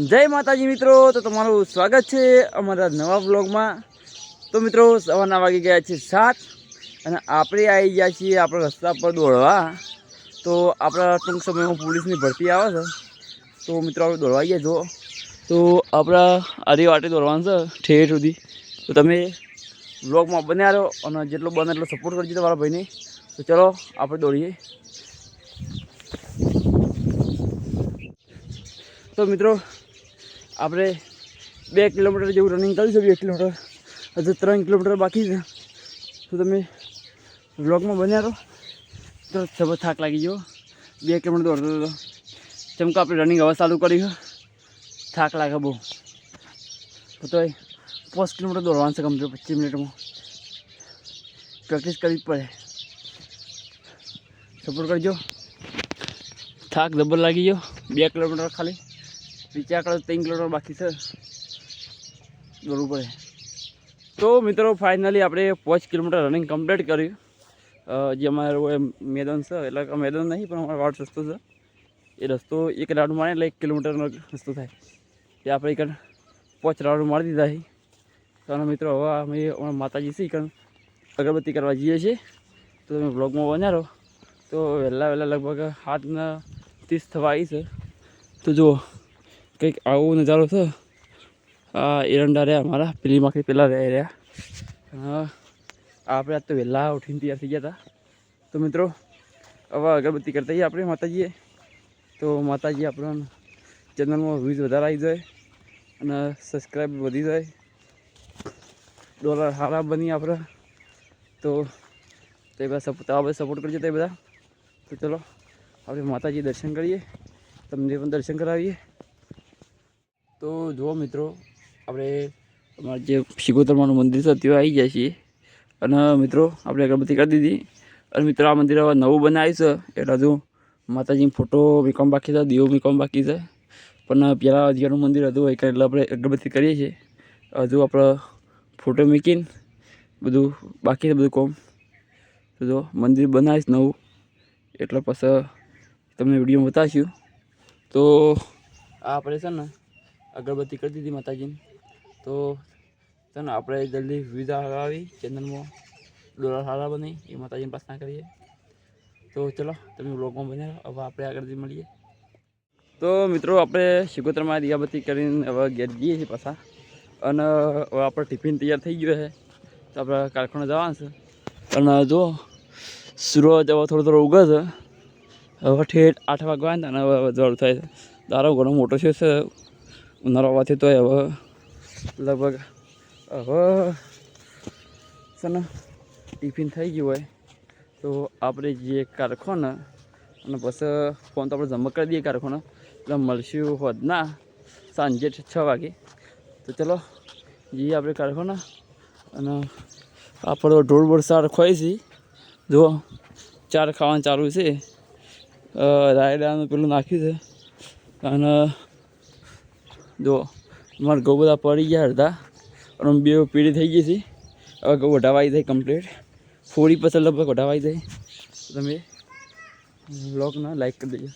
જય માતાજી મિત્રો, તો તમારું સ્વાગત છે અમારા નવા બ્લોગમાં તો મિત્રો, સવારના વાગી ગયા છે સાત અને આપણે આવી ગયા છીએ આપણા રસ્તા પર દોડવા. તો આપણા ટૂંક સમયમાં પોલીસની ભરતી આવે છે. તો મિત્રો, આપણે દોડવા ગયા જો તો આપણા આધી વાટે દોડવાનું છે, ઠેર સુધી. તો તમે બ્લોગમાં બન્યા રહો અને જેટલો બને એટલો સપોર્ટ કરજો તમારા ભાઈને. તો ચલો, આપણે દોડીએ. તો મિત્રો આપણે બે કિલોમીટર જેવું રનિંગ કર્યું છે બે કિલોમીટર. હજુ ત્રણ કિલોમીટર બાકી છે. તો તમે વ્લોગમાં બન્યા રહો. તો જબર થાક લાગી ગયો. બે કિલોમીટર દોડતો હતો જેમ કે આપણે રનિંગ હવે ચાલુ કરી થાક લાગે બહુ. તો તો પાંચ કિલોમીટર દોડવાનું છે કમ્પ્લીટ પચીસ મિનિટમાં. પ્રેક્ટિસ કરવી પડે. સપોર્ટ કરજો. થાક જબર લાગી ગયો. બે કિલોમીટર ખાલી. વિચાર આગળ ત્રણ કિલોમીટર બાકી છે. દોડવું પડે તો મિત્રો ફાઇનલી આપણે પાંચ કિલોમીટર રનિંગ કમ્પ્લીટ કર્યું. જે અમારું મેદાન છે, એટલે મેદાન નહીં, પણ અમારો વાડ રસ્તો છે. એ રસ્તો એક રાઉન્ડ મારે એટલે એક કિલોમીટરનો રસ્તો થાય. તે આપણે એક પાંચ રાઉન્ડ મારી દીધા છે. તો મિત્રો, હવે અમે અમારા માતાજી છે કારણ અગરબત્તી કરવા જઈએ છીએ. તો તમે બ્લોગમાં બનારો તો વહેલા વહેલા લગભગ હાથના ત્રીસ થવા આવી છે. તો જુઓ. કંઈક આવો નજારો છે. આ એરંડા રહ્યા અમારા પેલી પહેલાં રહ્યા. રહ્યા આપણે આજ તો વહેલા ઉઠીને તૈયાર થઈ ગયા હતા. તો મિત્રો, હવે અગરબત્તી કરતા જઈએ આપણે માતાજીએ. તો માતાજી આપણને ચેનલમાં વ્યૂઝ વધારે આવી જાય અને સબસ્ક્રાઈબ વધી જાય. ડોલર સારા બની આપણે. તો તે બધા સપોર્ટ આપણે સપોર્ટ કરજો તે બધા. તો ચલો, આપણે માતાજી દર્શન કરીએ. તમને પણ દર્શન કરાવીએ. તો જુઓ મિત્રો, આપણે અમારે જે શિકોતરમાનું મંદિર છે, ત્યાં આવી જાય છીએ. અને મિત્રો, આપણે અગરબત્તી કરી દીધી. અને મિત્રો, આ મંદિર હવે નવું બનાવ્યું છે. એટલે હજુ માતાજીનો ફોટો મીકોમ બાકી છે, દીવો મીકમ બાકી છે. પણ પહેલાં અધિયારનું મંદિર હતું એટલે એટલે આપણે અગરબત્તી કરીએ છીએ. હજુ આપણે ફોટો મૂકીને બધું બાકી છે, બધું કોમ. જો, મંદિર બનાવીશ નવું. એટલે પછી તમને વીડિયો બતાવીશું. તો આ આપણે છે ને અગરબત્તી કરી દીધી માતાજીને. તો છે ને આપણે જલ્દી વિઝા આવી, ચેનલમાં ડોલર સારા બની, એ માતાજીની પ્રાર્થના કરીએ. તો ચલો, તમે બ્લોગમાં બન્યા હવે આપણે આગળથી મળીએ. તો મિત્રો, આપણે શિકોત્રમાં દિયાબત્તી કરીને હવે ઘેર જઈએ છીએ પાછા. અને હવે આપણે ટિફિન તૈયાર થઈ ગયો છે. તો આપણે કારખાને જવાનું છે. અને જો, સૂરજ હવે થોડો થોડો ઉગે છે. હવે ઠેઠ આઠ વાગવા ને અને હવે જળ થાય છે. દારો ઘણો મોટો છે હોવાથી તો હવે લગભગ હવે છે ને ટિફિન થઈ ગયું હોય તો આપણે જે કારખાને અને પછી ફોન તો આપણે જમા કરી દઈએ કારખાને, એટલે મળશું હોત ના સાંજે છ વાગે. તો ચલો, જઈએ આપણે કારખાને અને આપણો ઢોળ વરસાદ ખોઈ છે. જો ચાર ખાવાનું ચાલુ છે. રાયડાનું પેલું નાખ્યું છે. અને જો, અમારા ઘઉં બધા પડી ગયા હતા અને બે પીડી થઈ ગઈ છે હવે ઘઉં વઢાવાઈ જાય કમ્પ્લીટ ફોડી પછી લગભગ વઢાવાઈ જાય. તમે બ્લોગના લાઈક કરી દેજો.